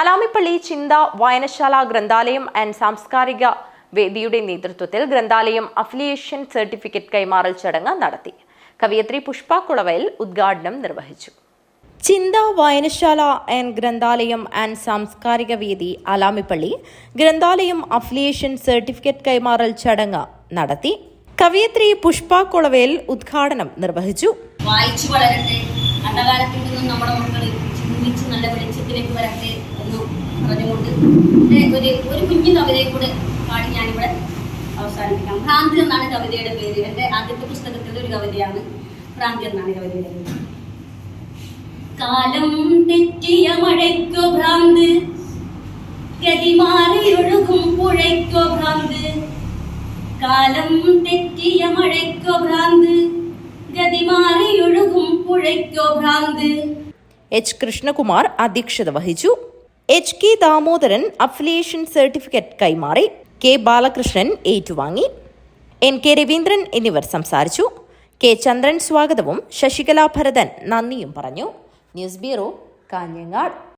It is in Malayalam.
അലാമിപ്പള്ളി ചിന്ത വായനശാല ഗ്രന്ഥാലയം ആൻഡ് സാംസ്കാരിക വേദിയുടെ നേതൃത്വത്തിൽ ഗ്രന്ഥാലയം അഫിലിയേഷൻ സർട്ടിഫിക്കറ്റ് കൈമാറൽ ചടങ്ങ് നടത്തി. കവിയത്രി പുഷ്പ കുളവയൽ ഉദ്ഘാടനം നിർവഹിച്ചു. ചിന്ത വായനശാല ആൻഡ് ഗ്രന്ഥാലയം ആൻഡ് സാംസ്കാരിക വേദി അലാമിപ്പള്ളി ഗ്രന്ഥാലയം അഫിലിയേഷൻ സർട്ടിഫിക്കറ്റ് കൈമാറൽ ചടങ്ങ് നടത്തി. കവിയത്രി പുഷ്പ കുളവേൽ ഉദ്ഘാടനം നിർവഹിച്ചു. വായിച്ചു വളരട്ടെ. നിന്നും നമ്മുടെ മക്കൾ ചിന്തിച്ച് നല്ല വെളിച്ചത്തിലേക്ക് വരട്ടെ എന്ന് പറഞ്ഞുകൊണ്ട് ഒരു ഒരു കുഞ്ഞു കവിതയെ കൂടെ പാടി ഞാനിവിടെ അവസാനിപ്പിക്കാം. ഭ്രാന്തി എന്നാണ് കവിതയുടെ പേര്. എന്റെ ആദ്യത്തെ പുസ്തകത്തിലെ ഒരു കവിതയാണ് ഭ്രാന്തി എന്നാണ് കവിതയുടെ പേര്. കാലം തെറ്റിയ മഴയ്ക്കോ ഭ്രാന്ത്? ഗതി മാറിയൊഴുകും പുഴയ്ക്കോ ഭ്രാന്ത്? കാലം തെറ്റിയ മഴയ്ക്കോ ഭ്രാന്ത്? ഗതി മാറിയൊഴുകും പുഴയ്ക്കോ ഭ്രാന്ത്? എച്ച് കൃഷ്ണകുമാർ അധ്യക്ഷത വഹിച്ചു. H K Damodaran affiliation certificate കൈമാറി. കെ ബാലകൃഷ്ണൻ ഏറ്റുവാങ്ങി. എൻ കെ രവീന്ദ്രൻ എന്നിവർ സംസാരിച്ചു. കെ ചന്ദ്രൻ സ്വാഗതവും ശശികലാ ഭരതൻ നന്ദിയും പറഞ്ഞു. News bureau Kanhangad.